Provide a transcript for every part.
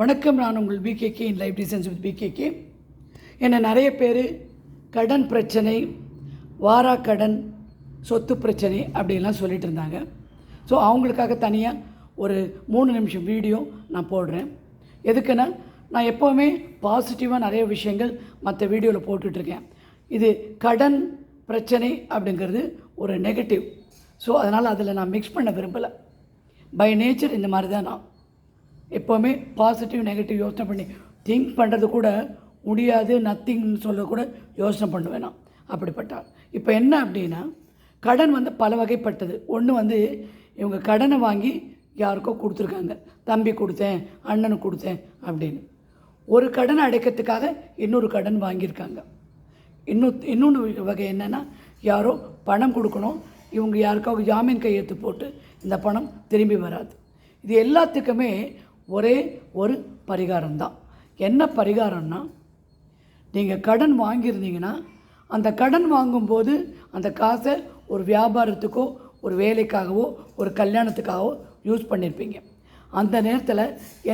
வணக்கம் நான் உங்கள் PKK in life designs with PKK என்னை நிறைய பேர் கடன் பிரச்சனை வாரா கடன் சொத்து பிரச்சனை அப்படிலாம் சொல்லிட்டு இருந்தாங்க. ஸோ அவங்களுக்காக தனியாக ஒரு மூணு நிமிஷம் வீடியோ நான் போடுறேன். எதுக்குன்னா நான் எப்போவுமே பாசிட்டிவாக நிறைய விஷயங்கள் மற்ற வீடியோவில் போட்டுட்ருக்கேன் இது கடன் பிரச்சனை அப்படிங்கிறது ஒரு நெகட்டிவ் ஸோ அதனால் அதில் நான் மிக்ஸ் பண்ண விரும்பலை. பை நேச்சர் இந்த மாதிரி தான் நான். எப்போவுமே பாசிட்டிவ் நெகட்டிவ் யோசனை பண்ணி திங்க் பண்ணுறது கூட முடியாது நத்திங்னு சொல்ல கூட யோசனை பண்ணுவேன்? நான் அப்படிப்பட்டால் இப்போ என்ன அப்படின்னா கடன் வந்து பல வகைப்பட்டது. ஒன்று வந்து இவங்க கடனை வாங்கி யாருக்கோ கொடுத்துருக்காங்க. தம்பி கொடுத்தேன் அண்ணனுக்கு கொடுத்தேன் அப்படின்னு. ஒரு கடனை அடைக்கிறதுக்காக இன்னொரு கடன் வாங்கியிருக்காங்க. இன்னும் இன்னொன்று வகை என்னென்னா யாரோ பணம் கொடுக்கணும். இவங்க யாருக்காவது ஜாமீன் கையெழுத்து போட்டு இந்த பணம் திரும்பி வராது. இது எல்லாத்துக்குமே ஒரே ஒரு பரிகாரம் தான் என்ன பரிகாரம்னா நீங்கள் கடன் வாங்கியிருந்தீங்கன்னா அந்த கடன் வாங்கும்போது அந்த காசை ஒரு வியாபாரத்துக்கோ ஒரு வேலைக்காகவோ ஒரு கல்யாணத்துக்காகவோ யூஸ் பண்ணியிருப்பீங்க. அந்த நேரத்தில்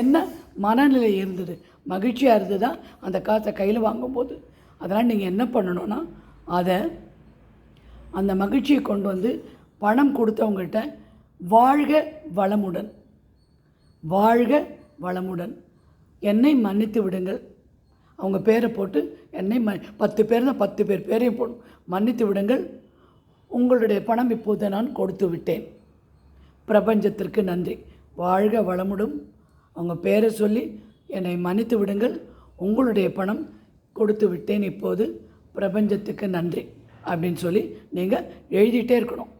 என்ன மனநிலை இருந்தது? மகிழ்ச்சியாக இருந்ததா? அந்த காசை கையில் வாங்கும்போது. அதனால் நீங்கள் என்ன பண்ணணும்னா அதை அந்த மகிழ்ச்சியை கொண்டு வந்து பணம் கொடுத்தவங்ககிட்ட வாழ்க வளமுடன். வாழ்க வளமுடன். என்னை மன்னித்து விடுங்கள். அவங்க பேரை போட்டு என்னை ம பத்து பேர் தான் பத்து பேர் பேரையும் போடும் மன்னித்து விடுங்கள். உங்களுடைய பணம் இப்போது நான் கொடுத்து விட்டேன். பிரபஞ்சத்திற்கு நன்றி. வாழ்க வளமுடும். அவங்க பேரை சொல்லி என்னை மன்னித்து விடுங்கள். உங்களுடைய பணம் கொடுத்து விட்டேன் இப்போது பிரபஞ்சத்துக்கு நன்றி அப்படின்னு சொல்லி நீங்கள் எழுதிட்டே இருக்கணும்.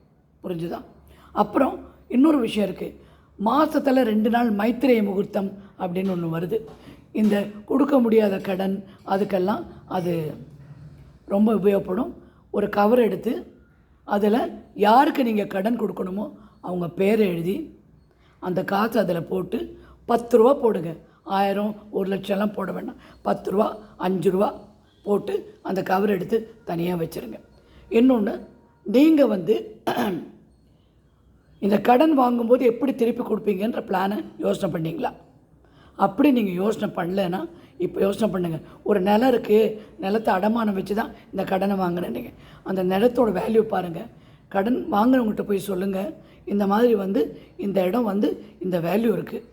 புரிஞ்சுதான் அப்புறம் இன்னொரு விஷயம் இருக்குது மாதத்தில் ரெண்டு நாள் மைத்திரேய முகூர்த்தம் அப்படின்னு ஒன்று வருது. இந்த கொடுக்க முடியாத கடன் அதுக்கெல்லாம் அது ரொம்ப உபயோகப்படும். ஒரு கவர் எடுத்து அதில் யாருக்கு நீங்கள் கடன் கொடுக்கணுமோ அவங்க பேரை எழுதி அந்த காசு அதில் போட்டு பத்து ரூபா போடுங்க. ஆயிரம் ஒரு லட்சம்லாம் போட வேண்டாம். பத்து ரூபா அஞ்சு ரூபா போட்டு அந்த கவர் எடுத்து தனியாக வச்சுருங்க. இன்னொன்று நீங்கள் வந்து இந்த கடன் வாங்கும்போது எப்படி திருப்பி கொடுப்பீங்கன்ற பிளானை யோசனை பண்ணீங்களா? அப்படி நீங்கள் யோசனை பண்ணலைன்னா இப்போ யோசனை பண்ணுங்கள் ஒரு நிலம் இருக்குது நிலத்தை அடமானம் வச்சு தான் இந்த கடனை வாங்கினேன் அந்த நிலத்தோட வேல்யூ பாருங்கள் கடன் வாங்குறவங்ககிட்ட போய் சொல்லுங்கள் இந்த மாதிரி வந்து இந்த இடம் வந்து இந்த வேல்யூ இருக்குது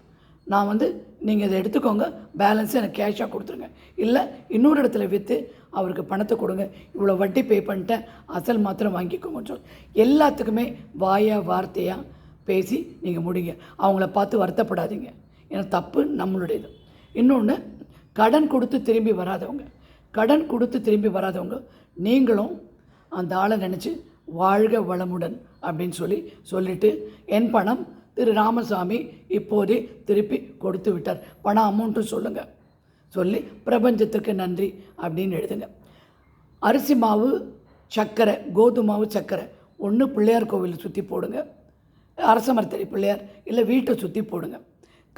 நான் வந்து நீங்கள் இதை எடுத்துக்கோங்க. பேலன்ஸை எனக்கு கேஷாக கொடுத்துருங்க. இல்லை இன்னொரு இடத்துல விற்று அவருக்கு பணத்தை கொடுங்க. இவ்வளோ வட்டி பே பண்ணிட்டேன். அசல் மாத்திரம் வாங்கிக்கோங்க சொல்லி. எல்லாத்துக்குமே வாயா வார்த்தையாக பேசி நீங்கள் முடிங்க. அவங்கள பார்த்து வருத்தப்படாதீங்க. ஏன்னா தப்பு நம்மளுடையது. இன்னொன்று கடன் கொடுத்து திரும்பி வராதவங்க. கடன் கொடுத்து திரும்பி வராதவங்க நீங்களும் அந்த ஆளை நினச்சி வாழ்க வளமுடன் அப்படின்னு சொல்லி சொல்லிவிட்டு என் பணம் திரு ராமசாமி இப்போதே திருப்பி கொடுத்து விட்டார். பணம் அமௌண்ட்டும் சொல்லுங்கள் சொல்லி பிரபஞ்சத்துக்கு நன்றி அப்படின்னு எழுதுங்க. அரிசி மாவு சர்க்கரை கோதுமாவு சர்க்கரை. ஒன்று பிள்ளையார் கோவிலை சுற்றி போடுங்க. அரசமர்த்தடி பிள்ளையார் இல்லை வீட்டை சுற்றி போடுங்க.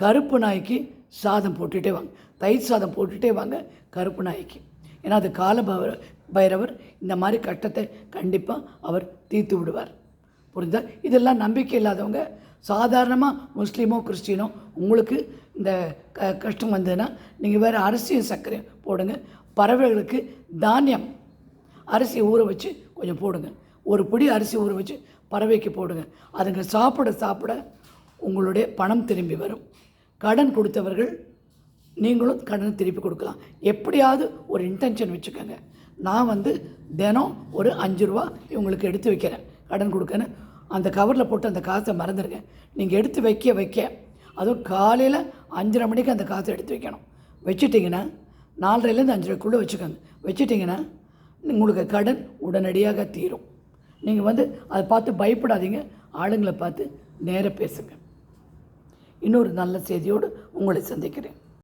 கருப்பு நாய்க்கு சாதம் போட்டுகிட்டே வாங்க. தயிர் சாதம் போட்டுகிட்டே வாங்க கருப்பு நாய்க்கு. ஏன்னா அது கால பைர பைரவர் இந்த மாதிரி கட்டத்தை கண்டிப்பாக அவர் தீர்த்து விடுவார். புரிஞ்சால் இதெல்லாம் நம்பிக்கை இல்லாதவங்க சாதாரணமாக முஸ்லீமோ கிறிஸ்டினோ உங்களுக்கு இந்த க கஷ்டம் வந்ததுன்னா நீங்கள் வேறு அரிசியும் சர்க்கரையும் போடுங்க. பறவைகளுக்கு தானியம் அரிசி ஊற வச்சு கொஞ்சம் போடுங்க. ஒரு பிடி அரிசி ஊற வச்சு பறவைக்கு போடுங்க. அதுங்க சாப்பிட சாப்பிட உங்களுடைய பணம் திரும்பி வரும். கடன் கொடுத்தவர்கள் நீங்களும் கடனை திருப்பி கொடுக்கலாம். எப்படியாவது ஒரு இன்டென்ஷன் வச்சுக்கோங்க. நான் வந்து தினம் ஒரு அஞ்சு ரூபா இவங்களுக்கு எடுத்து வைக்கிறேன். கடன் கொடுக்கன்னு அந்த கவரில் போட்டு அந்த காசை மறந்துடுங்க நீங்கள் எடுத்து வைக்க வைக்க. அதுவும் காலையில் அஞ்சரை மணிக்கு அந்த காசை எடுத்து வைக்கணும். வச்சுட்டிங்கன்னா நாலரைலேருந்து அஞ்சரைக்குள்ளே வச்சுக்கோங்க. வச்சுட்டிங்கன்னா உங்களுக்கு கடன் உடனடியாக தீரும். நீங்கள் வந்து அதை பார்த்து பயப்படாதீங்க. ஆளுங்களை பார்த்து நேராக பேசுங்க. இன்னொரு நல்ல செய்தியோடு உங்களை சந்திக்கிறேன்.